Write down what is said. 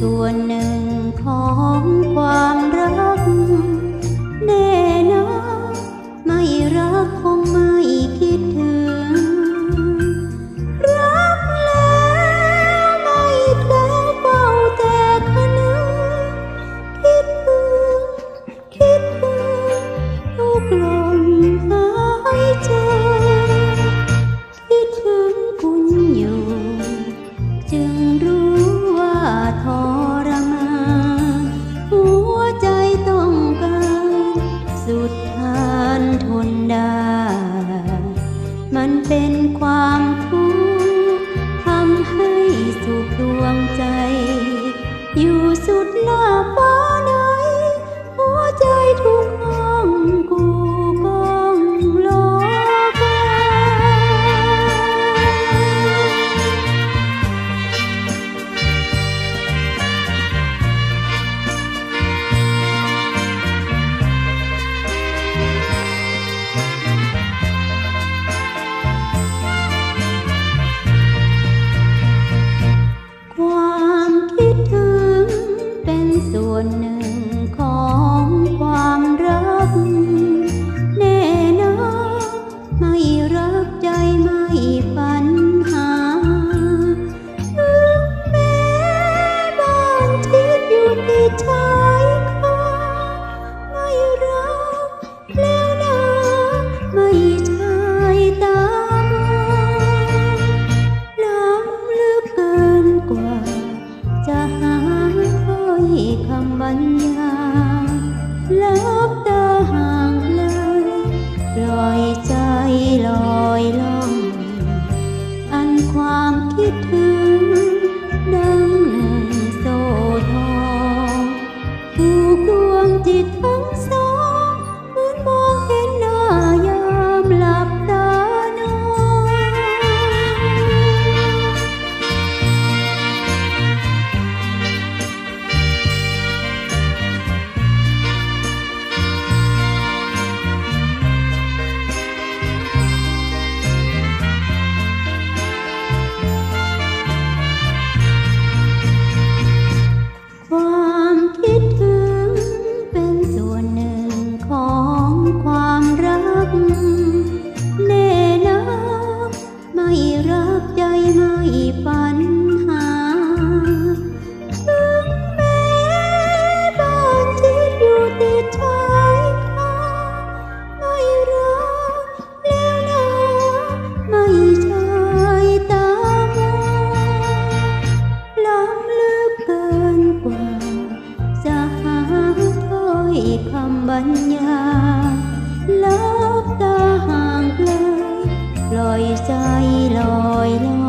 ส่วนหนึ่ง ความทุกข์ทำให้สุขดวงใจ อยู่สุดหน้าฟ้า จะหาถ้อยคำบรรย คำบรรยาลับตาห่างไกลปล่อยใจลอยลอย